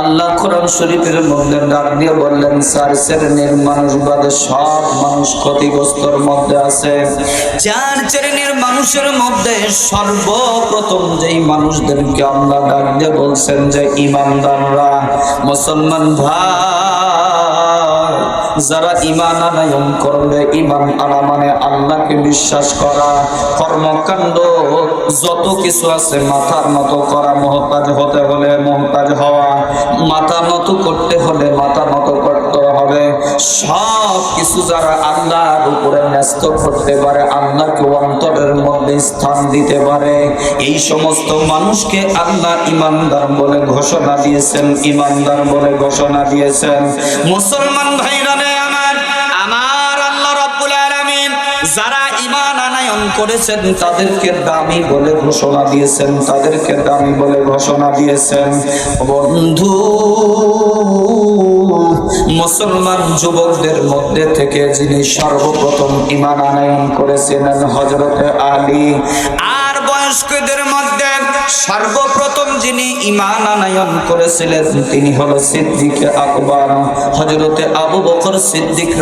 আল্লাহ কোরআন শরীফের মধ্যে ডাক দিয়ে বললেন মানুষ বাদে সব মানুষ ক্ষতিগ্রস্তর মধ্যে আছে। চার শ্রেণির মানুষের মধ্যে সর্বপ্রথম যেই মানুষদেরকে আল্লাহ ডাক দিয়ে বলছেন যে ইমানদাররা, মুসলমান ভাই যারা ইমান আনায়ন করবে ইমান আনা মানে আল্লাহকে বিশ্বাস করা। কর্মকাণ্ড, যত কিছু আছে মাথার মতো করা, মহতাজ হতে হলে মহতাজ হওয়া, মাথা নত করতে হলে মাথা নত করতে হবে। সব কিছু যারা আল্লাহর উপরে ন্যস্ত করতে পারে, আল্লাহকে অন্তরের মধ্যে স্থান দিতে পারে। এই সমস্ত মানুষকে আল্লাহ ইমানদার বলে ঘোষণা দিয়েছেন ইমানদার বলে ঘোষণা দিয়েছেন। মুসলমান ভাইরা করেছেন, তাদেরকে দামি বলে ঘোষণা দিয়েছেন, তাদেরকে দামি বলে ঘোষণা দিয়েছেন। বন্ধু, মুসলমান যুবকদের মধ্যে থেকে যিনি সর্বপ্রথম ইমান আনায়ন করেছিলেন হজরত আলী, আর বয়স্কদের মধ্যে সর্বপ্রথম যিনি ইমান আনায়ন করেছিলেন, তিনি হলো সিদ্দিক আকবর। হজরতে আবু বকর সিদ্দিক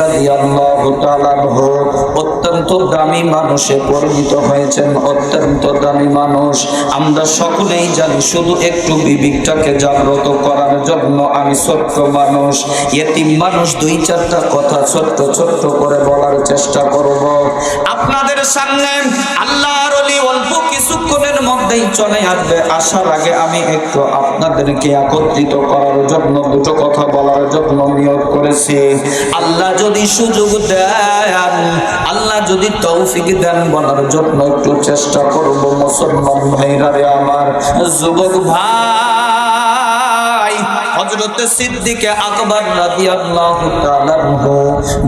অত্যন্ত দামি মানুষে পরিণত হয়েছেন, অত্যন্ত দামি মানুষ। আমরা সকলেই জানি, শুধু একটু বিবেকটাকে জাগ্রত করার জন্য আমি ছোট্ট মানুষ। এতিম মানুষ দুই চারটা কথা ছোট্ট ছোট্ট করে বলার চেষ্টা করব। আপনাদের সামনে আল্লাহর মধ্যেই চলে আসবে। আসার আগে আমি একটু আপনাদেরকে একত্রিত করার জন্য দুটো কথা বলার জন্য নিয়োগ করেছি। আল্লাহ যদি সুযোগ দেন, আল্লাহ যদি তৌফিক দেন বলার জন্য একটু চেষ্টা করব মুসলমান ভাইরা আমার। যুবক ভাই, হযরত সিদ্দিকে আকবর রাদিয়াল্লাহু তাআলা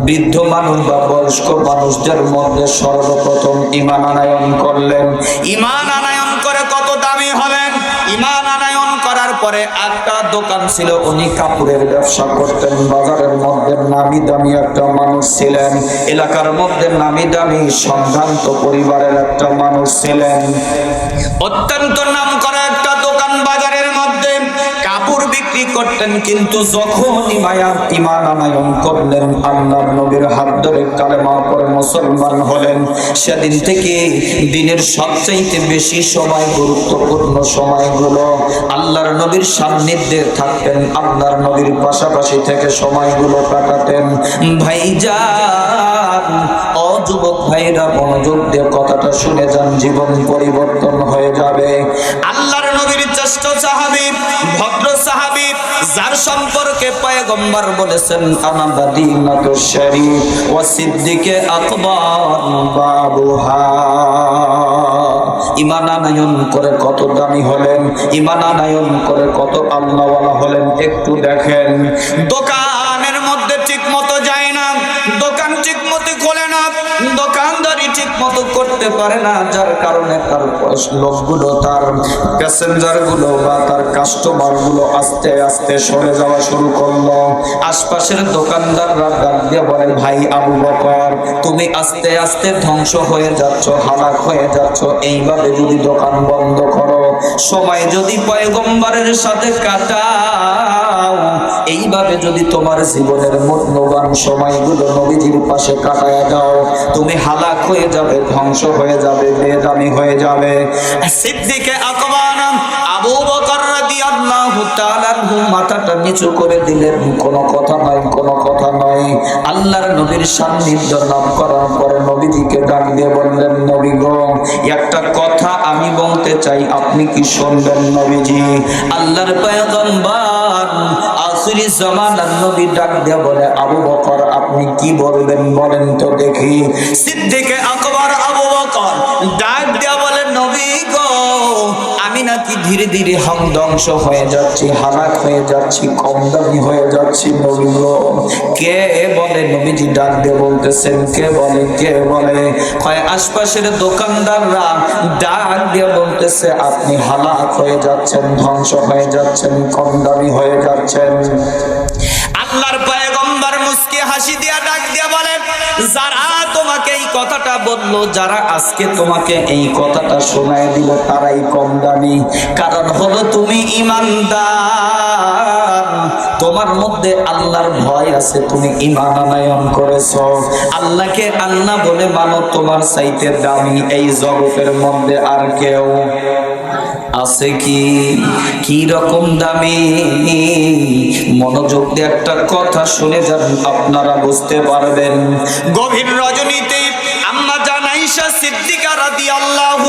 বৃদ্ধ মানুষ বা বয়স্ক মানুষদের মধ্যে সর্বপ্রথম ঈমান আনায়ন করলেন। ঈমান আনায়ন করে কত দামি হলেন ঈমান আনায়ন করার পরে একটা দোকান ছিল, উনি কাপড়ের ব্যবসা করতেন। বাজারের মধ্যে নামি দামি একটা মানুষ ছিলেন। এলাকার মধ্যে নামি দামি সম্ভ্রান্ত পরিবারের একটা মানুষ ছিলেন। অত্যন্ত নাম করতেন কিন্তু যখনই মায়া ইমান আনায়ন করলেন, আল্লাহর নবীর হাত ধরে কালেমা পরে মুসলমান হলেন। সেদিন থেকে দিনের সবচাইতে বেশি সময়, গুরুত্বপূর্ণ সময়গুলো আল্লাহর নবীর সান্নিধ্যে থাকতেন, আল্লাহর নবীর পাশাপাশি থেকে সময়গুলো কাটাতেন। ভাইজান ও যুবক ভাইরা মনোযোগ দিয়ে কথাটা শুনে যান, জীবন পরিবর্তন হয়ে যাবে। আল্লাহর নবীর চেষ্ট সাহাবী যার সম্পর্কে পয়গম্বর বলেছেন আনাবাদি নাতুশারি ও সিদ্দিকে আকবর বাবুহা। ইমান করে কত দামি হলেন, ইমানানায়ন করে কত আল্লাহওয়ালা হলেন, একটু দেখেন। দোকানের মতো করতে পারে না, যার কারণে তার লোকগুলো, তার প্যাসেঞ্জারগুলো বা তার কাস্টমারগুলো আস্তে আস্তে সরে যাওয়া শুরু করল। আশপাশের দোকানদাররা ডাক দিয়ে বলে, ভাই আবু বকর, তুমি আস্তে আস্তে ধ্বংস হয়ে যাচ্ছ, হালাক হয়ে যাচ্ছ। এইভাবে যদি দোকান বন্ধ করো সময় যদি পয়গম্বরের সাথে কাটাও, এইভাবে যদি তোমার জীবনের মূল্যবান সময়গুলো নবীজির পাশে কাটায় দাও তুমি হালাক হয়ে যাবে, ধ্বংস হয়ে যাবে, বেদামি হয়ে যাবে। সিদ্দিকে আকবর আবু বকর রাদিয়াল্লাহু তাআলা মাথাটা নিচু করে দিলেন, কোনো কথা নাই, কোনো কথা নাই। আল্লাহর নবীর সান্নিধ্য লাভ করার পরে নবীজিকে ডাক দিয়ে বললেন, নবী গো, একটা কথা আমি বলতে চাই, আপনি কি শুনবেন নবীজি? আল্লাহর পয়গম্বর আখিরি জামানার নবী ডাক দিয়ে বলে, আবু বকর, আপনি কি বলবেন বলেন তো দেখি। সিদ্দিকে আকবর, আবু বকর, ডাক ধীরে ধীরে হম ধ্বংস হয়ে যাচ্ছি, হালাক হয়ে যাচ্ছি কম দামি হয়ে যাচ্ছি নবী কে বলে? নবীজি ডাক দিয়ে বলতেছেন, কে বলে কে বলে? কয় আশপাশের দোকানদাররা ডাক দিয়ে বলতেছে, আপনি হালাক হয়ে যাচ্ছেন, ধ্বংস হয়ে যাচ্ছেন কম দামি হয়ে যাচ্ছেন। আল্লাহর পয়গম্বর মুস মুচকি হাসি দিয়া ডাক দিয়া বলেন, যারা তোমাকে এই কথাটা বলল, যারা আজকে তোমাকে এই কথাটা শোনায় দিল, তারাই কম দামি। কারণ হলো তুমি ইমানদার। তোমার মধ্যে আল্লাহর ভয় আছে, তুমি ইমান আনায়ন করেছ। আল্লাহকে আল্লাহ বলে মানো, তোমার চাইতে দামি এই জগতের মধ্যে আর কেউ। আছে কি? কি রকম দামি? মনোযোগ দিয়ে একটা কথা শুনে যান, আপনারা বুঝতে পারবেন। গভীর রজনীতে আম্মা জানাইশা সিদ্দিকা রাদিয়াল্লাহু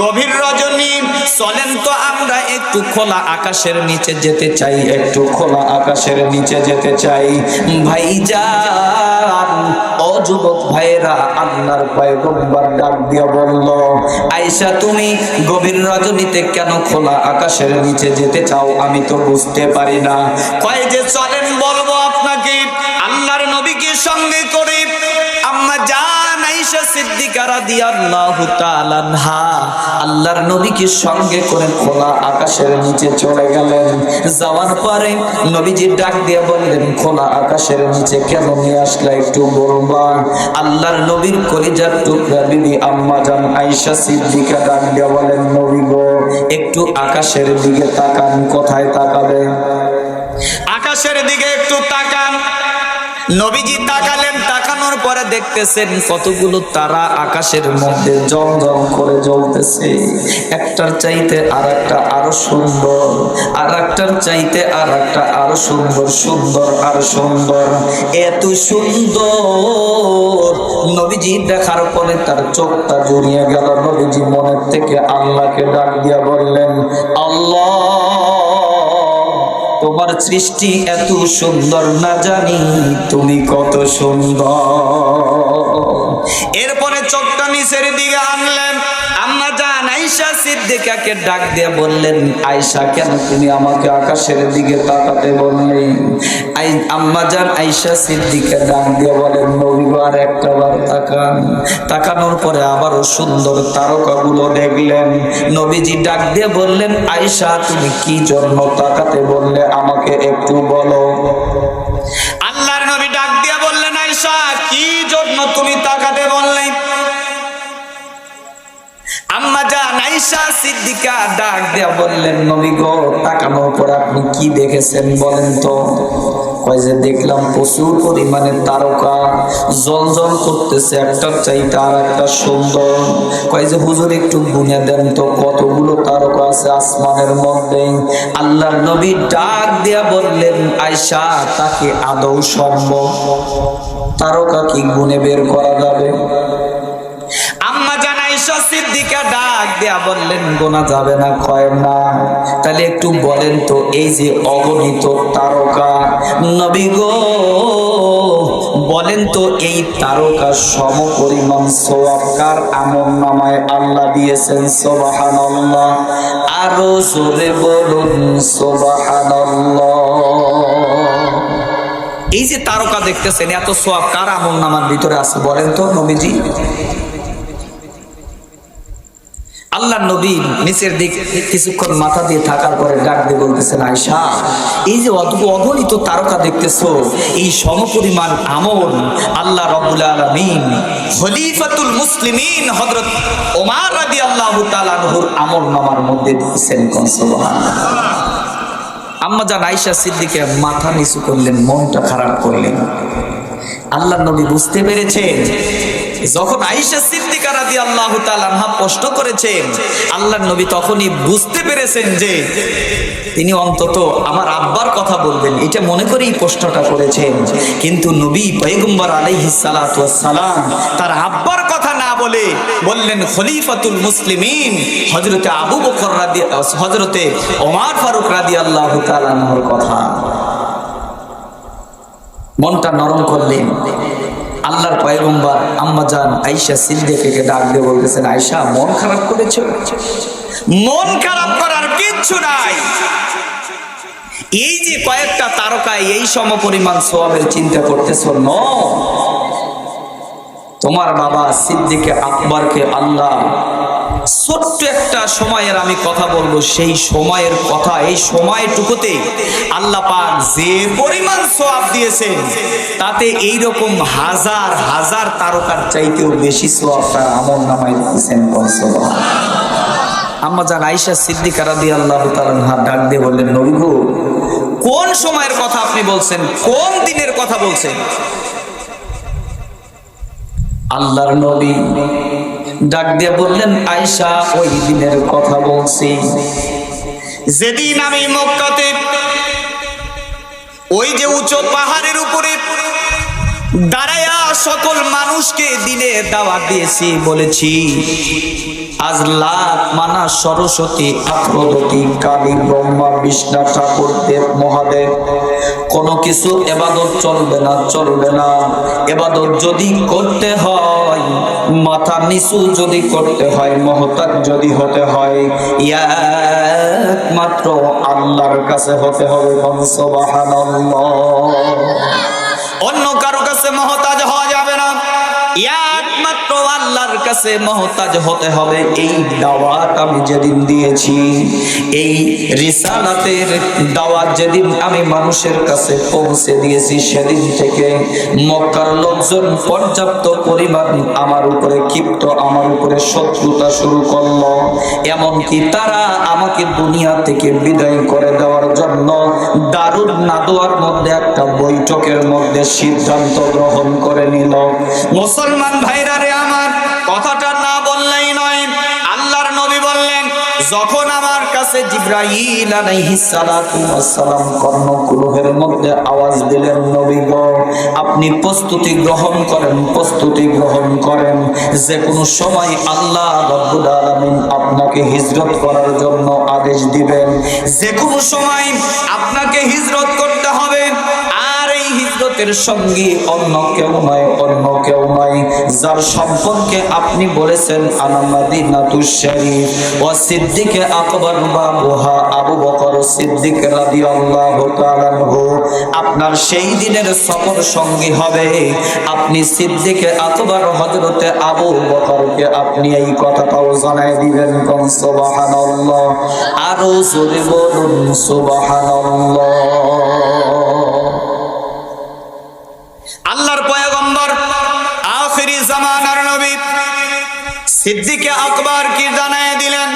গভীর রজনী, চলেন তো আমরা একটু খোলা আকাশের নিচে যেতে চাই, একটু খোলা আকাশের নিচে যেতে চাই। ও যুবক ভাইরা আল্লাহর ডাক দিয়ে বলল তুমি গভীর রজনীতে কেন খোলা আকাশের নিচে যেতে চাও? আমি তো বুঝতে পারি না। কয় যে, চলেন আল্লাহর নবীকে সঙ্গে করে খোলা আকাশের নিচে চলে গেলেন। যাওয়ার পরে নবীজি ডাক দিয়ে বললেন, খোলা আকাশের নিচে কেন নিয়ে আসলা একটু বলবা আল্লাহর নবীর কলিজার টুকরা বিবি আম্মা জান আয়েশা সিদ্দিকা ডাক দিয়ে বলেন, নবী গো, একটু আকাশের দিকে তাকান, কোথায় তাকাবে? আকাশের দিকে একটু তাকান। নবীজি তাকালেন, তাকানোর পরে দেখতেছেন কতগুলো তারা আকাশের মধ্যে জল জল করে জ্বলতেছে। একটার চাইতে আর একটা আরও সুন্দর আর একটার চাইতে আর একটা আরও সুন্দর সুন্দর আর সুন্দর। এত সুন্দর! নবীজি দেখার পরে তার চোখটা জড়িয়ে গেল। নবীজি মনের থেকে আল্লাহকে ডাক দিয়া বললেন, আল্লাহ! তোমার সৃষ্টি এত সুন্দর না জানি তুমি কত সুন্দর। এরপরে চোখটা নিচের দিকে আম্মা আয়েশা সিদ্দিকাকে ডাক দিয়ে বললেন আয়েশা কেন তুমি আমাকে আকাশের দিকে তাকাতে বললেন আই আম্মা জান আয়েশা সিদ্দিকা ডাক দিয়ে বলেন নবী গো, আর একটা বার তাকান। তাকানোর পরে আবারও সুন্দর তারকাগুলো দেখলেন। নবীজি ডাক দিয়ে বললেন আয়েশা তুমি কি জন্য তাকাতে বললে আমাকে একটু বলো? আয়েশা সিদ্দিকা ডাক দিয়া বললেন, নবী গো তাকানোর পর আপনি কি দেখেছেন বলেন তো? কয় যে, দেখলাম প্রচুর পরিমাণে তারকা জল জল করতেছে একটা চাইতে আর একটা সুন্দর। কয় যে, হুজুর, একটু গুনে দেন তো, কতগুলো তারকা আছে আসমানের মধ্যে? আল্লাহ নবী ডাক দিয়া বললেন আয়সা তাকে আদৌ সম্ভব? তারকা কি গুনে বের করা যাবে? সিদ্দিকা ডাক দেয়া বললেন, গোনা যাবে না, কয় না তাহলে একটু বলেন তো, এই যে অগণিত তারকা, নবী গো, বলেন তো এই তারকা সম পরিমাণ সোয়াবকার আমল নামায় আল্লাহ দিয়েছেন, সোবাহানাল্লাহ। আরও জোরে বলুন, সোবাহানাল্লাহ। এই যে তারকা দেখতেছেন, এত সোয়াব কার আমল নামার ভিতরে আছে, বলেন তো নবীজি। আল্লাহ নবী নিচের দিক কিছুক্ষণ মাথা দিয়ে থাকার পরে ডাক দিয়ে বলতেছেন আয়সা এই যে অগণিত তারকা দেখতেছো, এই সমপরিমাণ আমল আল্লাহ রব্বুল আলামিন খলিফাতুল মুসলিমিন হযরত ওমর রাদিয়াল্লাহু তাআলা আনহুর আমল নামার মধ্যে দিয়েছেন কোন সুবহানাল্লাহ। আম্মা জান আয়েশা সিদ্দিকে মাথা নিচু করলেন, মনটা খারাপ করলেন। আল্লাহ নবী বুঝতে পেরেছেন যখন আয়েশা সিদ্দিকা রাদিয়াল্লাহু তাআলা আনহা প্রশ্ন করেছেন আল্লাহর নবী তখনই বুঝতে পেরেছেন যে তিনি অন্তত আমার আব্বার কথা বলবেন। এটা মনে করেই প্রশ্নটা করেছেন। কিন্তু নবী পয়গম্বর আলাইহিস সালাতু সালাম তার আব্বার কথা না বলে বললেন, খলিফাতুল মুসলিমিন হযরতে আবু বকর রাদি, হযরতে ওমর ফারুক রাদিয়াল্লাহু তাআলা আনহুর কথা। মনটা নরম করলেন। আল্লাহর পয়গম্বর আম্মা জান আইসা সিদ্দিকে ডাক দিয়ে বলতেছেন আইসা মন খারাপ করেছ? মন খারাপ করার কিচ্ছু নাই। এই যে কয়েকটা তারকায় এই সম পরিমাণ সোয়াবের চিন্তা করতেছ, ন। তোমার বাবা সিদ্দিকে আকবরকে আল্লাহ ছোট্ট একটা সময়ের আমি কথা বলব, সেই সময়ের কথা, এই সময়টুকুতে আল্লাহ পাক যে পরিমাণ সোয়াব দিয়েছেন, তাতে এই রকম হাজার হাজার তারকার চাইতেও বেশি সোয়াব তার আমল নামায় দিয়েছেন আম্মা জান আইসা সিদ্দিকা রাদি আল্লাহ তাআলা ডাক দিয়ে বললেন, নবী গো, কোন সময়ের কথা আপনি বলছেন? কোন দিনের কথা বলছেন? আল্লাহর নবী ডাক দিয়ে বললেন আয়সা ওই দিনের কথা বলছি। যেদিন আমি মক্কাতে ওই যে উঁচু পাহাড়ের উপরে দাঁড়ায়া সকল মানুষকে দিনে দাওয়াত দিয়েছি, বলেছি আজ মানা সরস্বতী কালী, ব্রহ্মা, বিষ্ণা, ঠাকুর, দেব, মহাদেব। কোনো কিছু এবাদত চলবে না চলবে না। এবাদত যদি করতে হয়, মাথা নিচু যদি করতে হয় মহতার যদি হতে হয়, একমাত্র আল্লাহর কাছে হতে হবে অন্য কারও কাছে মহতাজ হওয়া যাবে না। একমাত্র আল্লাহর কাছে মহতাজ হতে হবে। এই দাওয়াত আমি যেদিন দিয়েছি, এই রিসালাতের দাওয়াত যেদিন আমি মানুষের কাছে পৌঁছে দিয়েছি, সেদিন থেকে মক্কার লোকজন পর্যাপ্ত পরিমাণ আমার উপরে ক্ষিপ্ত, আমার উপরে শত্রুতা শুরু করল। এমনকি তারা আমাকে দুনিয়া থেকে বিদায় করে দেওয়ার জন্য দারুণ নাদোয়ার মধ্যে একটা বৈঠকের মধ্যে সিদ্ধান্ত গ্রহণ করে নিল। মুসলমান ভাইরা যখন আমার কাছে মধ্যে আওয়াজ দিলেন আপনি প্রস্তুতি গ্রহণ করেন, প্রস্তুতি গ্রহণ করেন। যে কোনো সময় আল্লাহ রব্বুল আলামিন আপনাকে হিজরত করার জন্য আদেশ দিবেন। যে কোনো সময় আপনাকে হিজরত হিজরতের সঙ্গী, অন্য কেউ নয়, অন্য কেউ নয়। যার সম্পর্কে আপনি বলেছেন আনামাদিনাতুশ শরীফ। ও সিদ্দিকে আকবর বাবুহা আবু বকর সিদ্দিক রাদিয়াল্লাহু তাআলা আপনার সেই দিনের সফর সঙ্গী হবে। আপনি সিদ্দিকে আকবর, হযরতে আবু বকরকে আপনি এই কথাটাও জানাই দিবেন কোন, সুবহানাল্লাহ। আরও জোরে বলুন, সুবহানাল্লাহ। সিদ্দিকে আকবর কি জানায় দিলেন?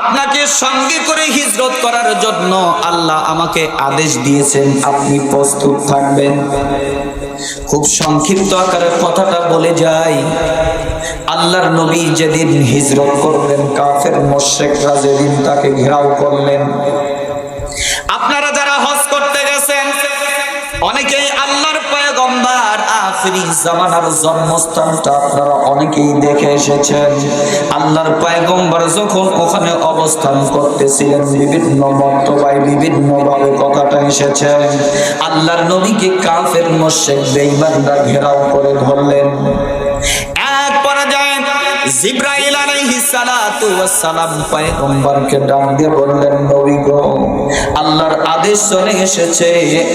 আপনাকে সঙ্গে করে হিজরত করার জন্য আল্লাহ আমাকে আদেশ দিয়েছেন, আপনি প্রস্তুত থাকবেন। খুব সংক্ষিপ্ত আকারে কথাটা বলে যাই। আল্লাহর নবী যেদিন হিজরত করলেন, কাফের, মোশেকরা যেদিন তাকে ঘেরাও করলেন অনেকেই আল্লাহর পয়গম্বর আখরি জামানার জন্মস্থানটা আপনারা অনেকেই দেখে এসেছেন। আল্লাহর পয়গম্বর যখন ওখানে অবস্থান করতেছিলেন, বিভিন্ন মন্তবায় বিভিন্ন ভাবে কথাটা এসেছে। আল্লাহর নবীকে কাফের মোশেক বেঈমানরা ঘেরাও করে ধরলেন। জিব্রাইল আলাইহিস সালাতু ওয়াস সালাম পয়গম্বরকে ডাক দিয়ে বললেন, নবী গো, আল্লাহর আদেশ চলে এসেছে,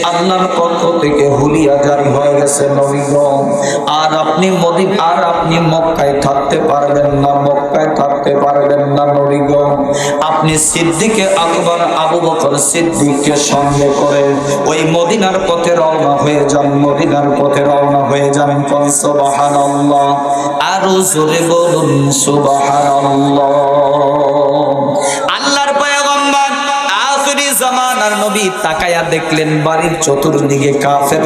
আল্লাহর পক্ষ থেকে হুলিয়া জারি হয়ে গেছে, নবী গো। আর আপনি মদিন আর আপনি মক্কায় থাকতে পারবেন না, মক্কায় থাকতে পারবেন না, নবী গো। আপনি সিদ্দিকে আকবর, আবু বকর সিদ্দিককে সঙ্গে করে ওই মদিনার পথে রওনা হয়ে যান, মদিনার পথে রওনা হয়ে যান। সুবহানাল্লাহ। আরও জোরে বলুন আল্লাহর পয়গম্বর নবী তাকায়া দেখলেন, বাড়ির চতুর্দিকে কাফের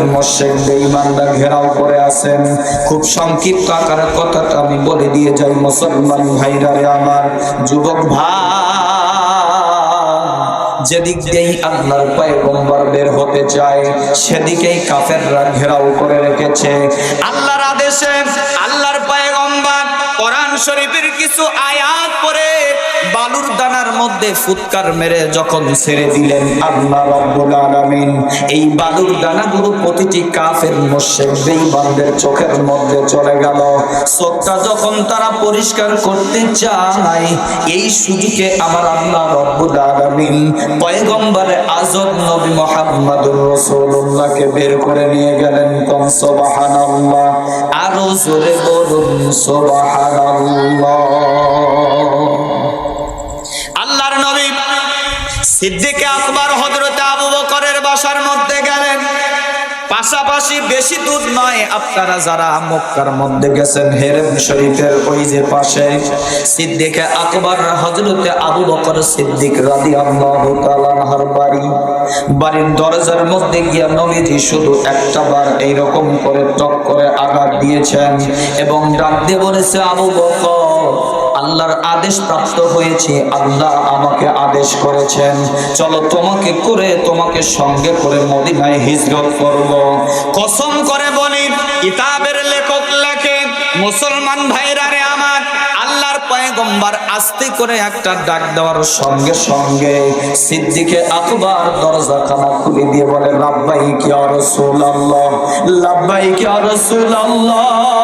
বেঈমানরা ঘেরাও করে আছেন। খুব সংক্ষিপ্ত আকারে কথাটা আমি বলে দিয়ে যাই, মুসলমান ভাইরা রে আমার, যুবক ভাই। যেদিক দিয়েই আল্লাহর পয়গম্বর বের হতে চায়, সেদিকেই কাফেররা ঘেরাও করে রেখেছে। আল্লাহর আদেশে কোরআন শরীফের কিছু আয়াত পড়ে বালুর দানার মধ্যে ফুৎকার মেরে যখন ছেড়ে দিলেন আল্লাহ রাব্বুল আলামিন, এই বালুর দানাগুলো প্রতিটি কাফের মুশরিক বেঈমানদের চোখের মধ্যে চলে গেল। চোখটা যখন তারা পরিষ্কার করতে চায়, এই সুযোগে আমার আল্লাহ রাব্বুল আলামিন পয়গম্বর আজব নবী মুহাম্মদুর রাসূলুল্লাহকে বের করে নিয়ে গেলেন কোন সুবহানাল্লাহ, আরও জোরে বলুন সুবহানাল্লাহ। সিদ্দিকে আকবর হযরতে আবু বকরের বাসার মধ্যে গেলেন। পাশাপাশি বেশি দূর নয়, আপনারা যারা মক্কার মধ্যে গেছেন, হেরেম শরীফের ওই যে পাশে সিদ্দিকে আকবর হজরতে আবু বকর সিদ্দিক তাআলা আনহার বাড়ি। বাড়ির দরজার মধ্যে গিয়া নবীজি শুধু একটা বার এইরকম করে টক করে আঘাত দিয়েছেন এবং ডাক দিয়ে বলেছে, আবু বকর আল্লাহর আদেশ প্রাপ্ত হয়েছে, আল্লাহ আমাকে আদেশ করেছেন। চলো তোমাকে করে, তোমাকে সঙ্গে করে মদিনায় হিজরত করব। কসম করে বলি, কিতাবের লেখক লেখে, মুসলমান ভাইরা রে আমার, আল্লাহর পয়গম্বর আস্তে করে একটা ডাক দেওয়ার সঙ্গে সঙ্গে সিদ্দিকে আকবর দরজা খানা খুলে দিয়ে বলে লাব্বাই কি আর রাসূলুল্লাহ লাব্বাই কি রাসূলুল্লাহ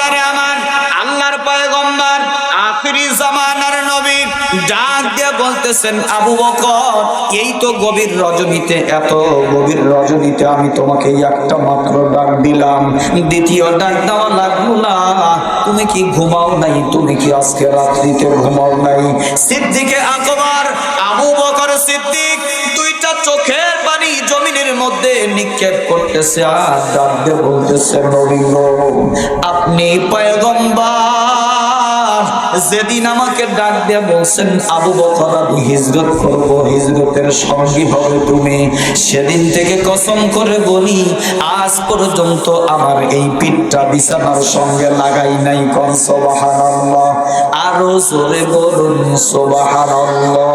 বলতেছেন আবু বকর এই তো গভীর রজনীতে এত গভীর রজনীতে আমি তোমাকে একটা মাত্র ডাক দিলাম। দ্বিতীয় ডাক দেওয়া লাগল না। তুমি কি ঘুমাও নাই? তুমি কি আজকে রাত্রিতে ঘুমাও নাই? সিদ্দিকে আকবর আবু বকর সিদ্দিক দুইটা চোখের পানি জমিনের মধ্যে নিক্ষেপ করতেছে আর ডাক বলতেছে নবী গো, আপনি পয়গম্বর যেদিন আমাকে ডাক দেয়া বলছেন, আবু বকর আমি হিজরত করব, হিজরতের সঙ্গী হবে তুমি। সেদিন থেকে কসম করে বলি, আজ পর্যন্ত আমার এই পিঠটা বিছানার সঙ্গে লাগাই নাই কন সুবহানাল্লাহ। আরও জোরে বলুন, সুবহানাল্লাহ।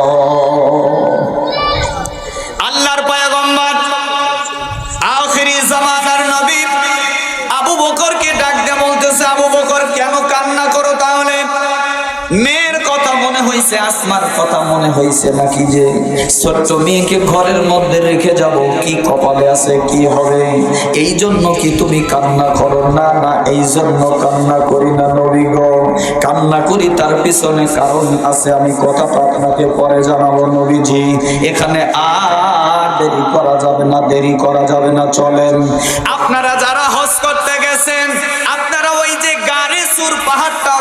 হয়েছে আসমার কথা মনে হয়েছে নাকি যে, ছোট্ট মেয়েকে ঘরের মধ্যে রেখে যাব, কি কপালে আছে, কি হবে? এই জন্য কি তুমি কান্না করো? না না এই জন্য কান্না করি না নবী গো। কান্না করি তার পিছনে কারণ আছে, আমি কথাটা আপনাকে পরে জানাব নবীজি। এখানে আর দেরি করা যাবে না, দেরি করা যাবে না, চলেন। আপনারা যারা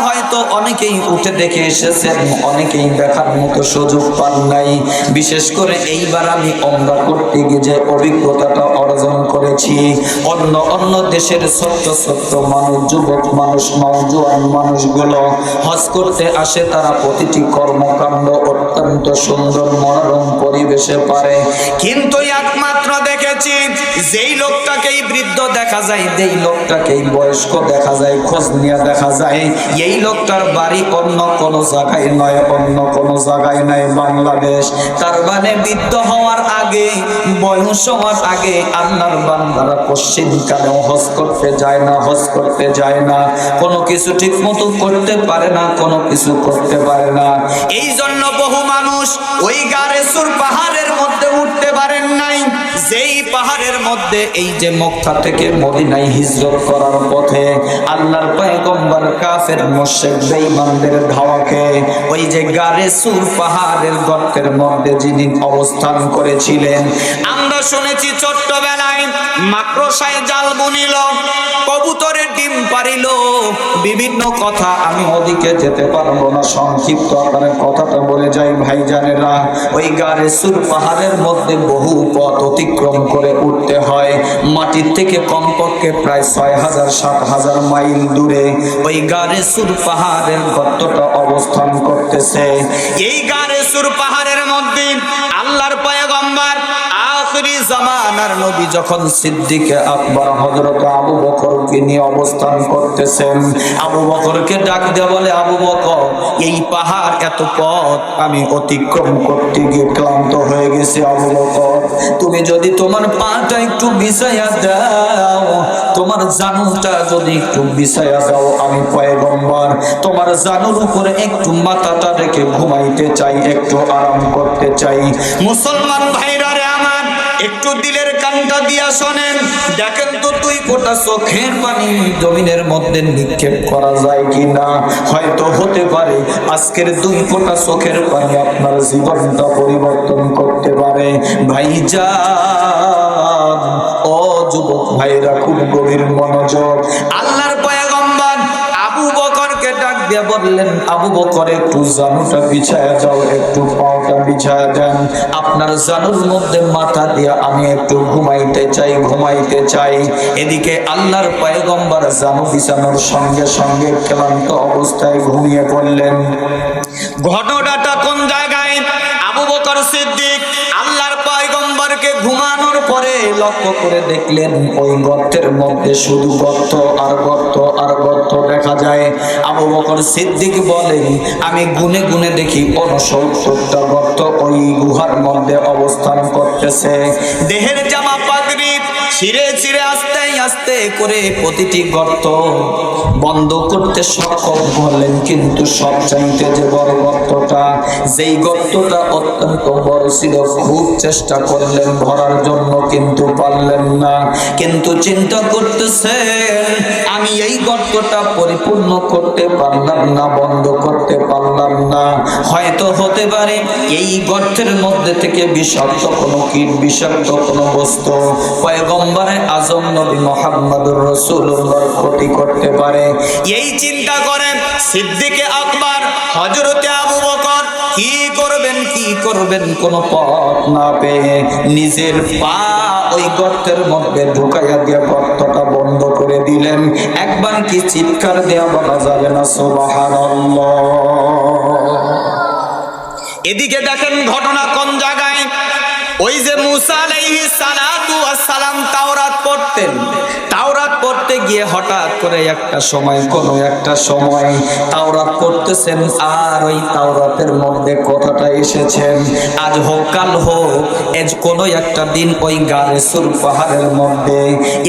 হয়তো অনেকেই উঠে দেখে এসেছেন, অনেকেই দেখার মতো সুযোগ পান নাই। বিশেষ করে এইবার আমি অমরা করতে গিয়ে যে অভিজ্ঞতাটা অর্জন করেছি। অন্য অন্য দেশের ছোট্ট ছোট্ট মানুষ, যুবক মানুষ, নওজোয়ান মানুষগুলো হজ করতে আসে, তারা প্রতিটি কর্মকাণ্ড অত্যন্ত সুন্দর, মনোরম পরিবেশে পারে। কিন্তু একমাত্র দেখেছি যেই লোকটাকেই বৃদ্ধ দেখা যায়, যেই লোকটাকেই বয়স্ক দেখা যায়, খোঁজ নিয়ে দেখা যায়, এই লোকটার বাড়ি অন্য জায়গায় নয়, অন্য জায়গায় বাংলাদেশ। তার মানে বৃদ্ধ হওয়ার আগে, বয়স হওয়ার আগে বান্দারা পশ্চিম হজ করতে যায় না, হজ করতে যায় না। কোনো কিছু ঠিক মতো করতে পারে না, কোনো কিছু করতে পারে না। এই জন্য বহু মানুষ ওই গারে সুর পাহাড়ের মধ্যে উঠতে পারেন নাই। যেই পাহাড়ের মধ্যে এই যে মক্কা থেকে মদিনায় হিজরত করার পথে আল্লাহর পয়গম্বর কাফের মোশেক বেঈমানদের ধাওয়াকে, ওই যে গারে সুর পাহাড়ের গর্তের মধ্যে যিনি অবস্থান করেছিলেন, আমরা শুনেছি ছোট্টবেলায় মাকড়সায় জাল বুনিল। পারিল। বিভিন্ন কথা আমি ওদিকে যেতে পারব না। সংক্ষিপ্ত আকারে কথাটা বলে যাই ভাইজানেরা। ওই গারে সুর পাহাড়ের মধ্যে বহু পথ অতিক্রম করে উঠতে হয়। মাটির থেকে কমপক্ষে প্রায় ছয় হাজার, সাত হাজার মাইল দূরে ওই গারে সুর পাহাড়ের গর্তটা অবস্থান করতেছে। এই গারে সুর আখরি জামানার নবী যখন সিদ্দিকে আকবর হযরত আবু বকরকে নিয়ে অবস্থান করতেছেন, আবু বকরকে ডাক দিয়ে বলে, আবু বকর, এই পাহাড় এত পথ, আমি অতিক্রম করতে গিয়ে ক্লান্ত হয়ে গেছি, আবু বকর। তুমি যদি তোমার পাটা একটু বিছাইয়া দাও, তোমার জানুটা যদি একটু বিছাইয়া দাও, আমি পয়গম্বর, তোমার জানুর উপরে একটু মাথাটা রেখে ঘুমাইতে চাই, একটু আরাম করতে চাই। মুসলমান ভাইরা একটু দিলের কানটা দিয়া শোনেন, দেখেন তো তুই ফোটা চোখের পানি জমিনের মধ্যে নিক্ষেপ করা যায় কিনা। হয়তো হতে পারে আজকের দুই ফোঁটা চোখের পানি আপনার জীবনটা পরিবর্তন করতে পারে। ভাইজান, ও যুবক ভাইরা, খুব গভীর মনোযোগ। আল্লাহর দিয়ে বললেন, আবু বকর, একটু জানুটা বিছায়া যাও, একটু পাওটা বিছায়া আপনার জানুর মধ্যে মাথা আমি একটু ঘুমাইতে চাই ঘুমাইতে চাই। এদিকে আল্লাহর পায়গম্বার জানু বিছানোর সঙ্গে সঙ্গে ক্লান্ত অবস্থায় ঘুমিয়ে পড়লেন। ঘটনাটা কোন জায়গায় পরে লক্ষ্য করে দেখলেন ওই গর্তের মধ্যে শুধু গর্ত আর গর্ত আর গর্ত দেখা যায়। আবু বকর সিদ্দিক বলেন, আমি গুনে গুনে দেখি অনসত্তরটা গর্ত ওই গুহার মধ্যে অবস্থান করতেছে। দেহের পাগড়ি ছিঁড়ে ছিঁড়ে আস্তে আস্তে করে প্রতিটি গর্ত বন্ধ করতে সক্ষম হলেন, কিন্তু সব চাইতে যে বড় গর্তটা, যেই গর্তটা অত্যন্ত বড় ছিল, খুব চেষ্টা করলেন ভরার জন্য কিন্তু পারলেন না। কিন্তু চিন্তা করতেছেন, আমি এই গর্তটা পরিপূর্ণ করতে পারলাম না, বন্ধ করতে পারলাম না। হয়তো হতে পারে এই গর্তের মধ্যে থেকে বিষাক্ত কোনো কীট, বিষাক্ত কোনো বস্তু পয়গম্বরে আজম নবী করতে পারে। এই চিন্তা করেন সিদ্দিকে আকবর আবু বকর, কি করবেন কি করবেন পথ না পেয়ে নিজের পা ওই গর্তের মধ্যে ঢুকাইয়া দিয়ে গর্তটা বন্ধ করে দিলেন। একবার কি চিৎকার দেয়া বলা যাবে না? সুবহানাল্লাহ। এদিকে দেখেন ঘটনা কোন জায়গায়? ওই যে মুসা আলাইহিস সালাতু ওয়াস সালাম তাওরাত পড়তেন। পড়তে গিয়ে হঠাৎ করে একটা সময়, কোন একটা সময় তাওরাত পড়তেছেন আর ওই তাওরাতের মধ্যে কথাটা এসেছেন আজ হোক, কাল হোক, এজ কোন একটা দিন ওই গারেসুর পাহাড়ের মধ্যে,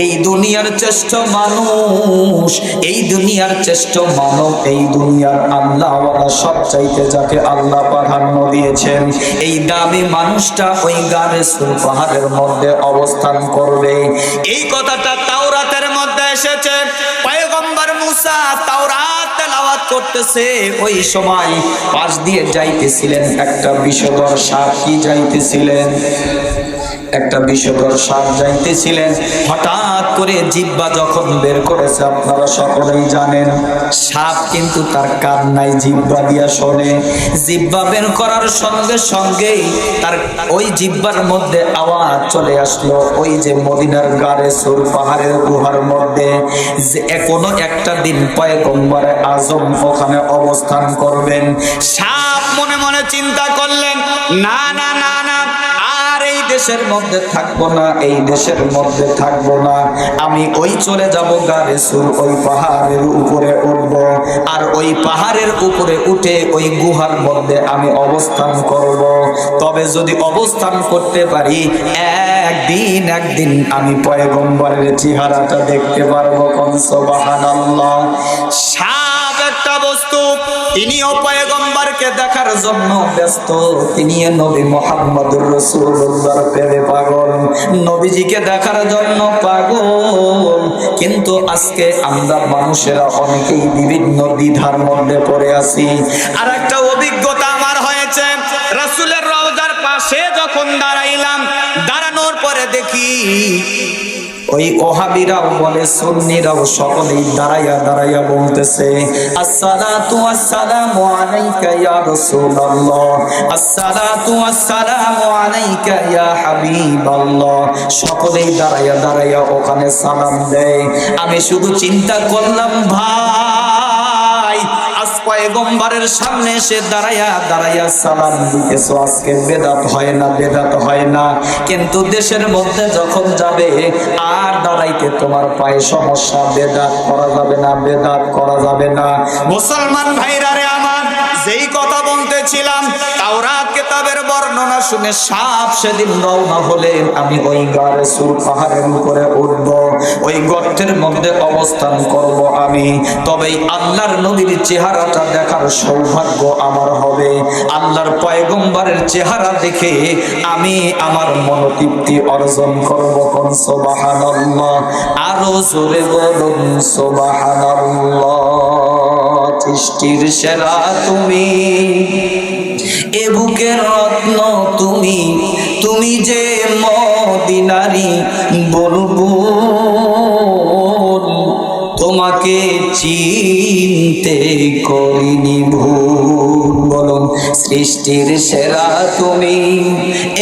এই দুনিয়ার শ্রেষ্ঠ মানুষ, এই দুনিয়ার শ্রেষ্ঠ মানব, এই দুনিয়ার আল্লাহওয়ালা সব চাইতে যাকে আল্লাহ প্রাধান্য দিয়েছেন, এই দামি মানুষটা ওই গারেসুর পাহাড়ের মধ্যে অবস্থান করবে। এই কথাটা তাওরাতের মধ্যে এসেছে। পয়গম্বর মুসা তাওরাত তেলাওয়াত করতেছে। ওই সময় পাশ দিয়ে যাইতেছিলেন একটা বিষধর সাপ কি যাইতেছিলেন? একটা বিষধর সাপ যাইতেছিলেন। হঠাৎ করে জিব্বা যখন বের করেছে, আপনারা সকলেই জানেন, সাপ কিন্তু তার কান নাই, জিব্বা দিয়া শোনে। জিব্বা বের করার সঙ্গে সঙ্গেই তার ওই জিব্বার মধ্যে আওয়াজ চলে আসলো। ওই যে মদিনার গাড়ে সুর পাহাড়ের গুহার মধ্যে যে কোনো একটা দিন পয়গম্বরে আজম ওখানে অবস্থান করবেন। সাপ মনে মনে চিন্তা করলেন, না না না দেশের মধ্যে থাকব না, এই দেশের মধ্যে থাকব না। আমি ওই চলে যাব গারেসুর ওই পাহাড়ের উপরে উঠব। আর ওই পাহাড়ের উপরে উঠে ওই গুহার মধ্যে আমি অবস্থান করব। তবে যদি অবস্থান করতে পারি, একদিন একদিন আমি পয়গম্বরের চেহারাটা দেখতে পারব। কনসবাহানাল্লাহ সাপ একটা বস্তু তিনিও পয়গম্বরকে দেখার জন্য ব্যস্ত। তিনি নবী মোহাম্মদুর রসুল্লাহর প্রেমে পাগল। নবীজিকে দেখার জন্য পাগল। কিন্তু আজকে আমরা মানুষেরা অনেকেই বিভিন্ন দ্বিধার মধ্যে পড়ে আছি। আর একটা অভিজ্ঞতা আমার হয়েছে। রাসূলের রওজার পাশে যখন দাঁড়াইলাম, দাঁড়ানোর পরে দেখি ওই ওহাবিরাও বলে, সুন্নিরাও সকলেই দাঁড়াইয়া দাঁড়াইয়া বলতেছে, আসসালাতু আসসালামু আলাইকা ইয়া রাসূলুল্লাহ, আসসালাতু আসসালামু আলাইকা ইয়া হাবিবাল্লাহ। সকলেই দাঁড়াইয়া দাঁড়াইয়া ওখানে সালাম দেয়। আমি শুধু চিন্তা করলাম, ভাই পয়গম্বরের সামনে এসে দাঁড়াইয়া দাঁড়াইয়া সালাম দিতেছো। আজকে বেদাত হয় না, বেদাত হয় না। কিন্তু দেশের মধ্যে যখন যাবে, আর দাঁড়াইতে তোমার পায়ে সমস্যা। বেদাত করা যাবে না, বেদাত করা যাবে না। মুসলমান ভাইরা রে আমার, যেই কথা বলতেছিলাম শুনে সাপ সেদিন রওনা হলে আমি ওই গারে সুর পাহাড়ের উপরে উঠব। ওই গর্তের মধ্যে অবস্থান করব আমি। তবে আল্লাহর নবীর চেহারাটা দেখার সৌভাগ্য আমার হবে। আল্লাহর পয়গম্বরের চেহারা দেখে আমি আমার মনোতৃপ্তি অর্জন করব কোন সুবহানাল্লাহ। আরও জোরে বলুন সুবহানাল্লাহ। সৃষ্টির সেরা তুমি। এ বুকের রত্ন তুমি তুমি যে মদিনারি বলব তোমাকে চিনতে করিনি ভুল। বলুন, সৃষ্টির সেরা তুমি,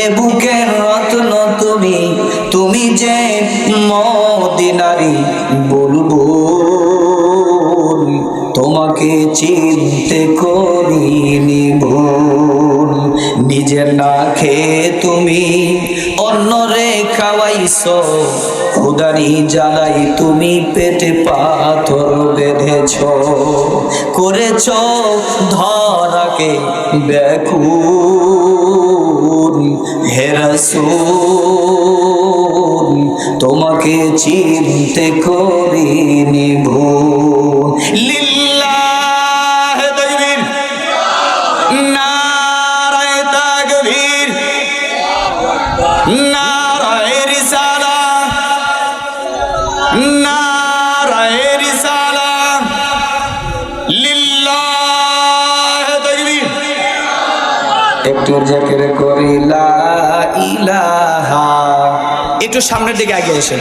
এ বুকের রত্ন তুমি তুমি যে মদিনারি বলব তোমাকে চিনতে করিনি ভুল। নিজের না খেয়ে তুমি অন্যরে খাওয়াইছো খুদারি জ্বালাই তুমি পেটে পাথর বেঁধেছ। করেছ ধরাকে ব্যাকুল। হেরাসুল তোমাকে চিনতে করিনি ভুল। একটু সামনের দিকে আগে এসেন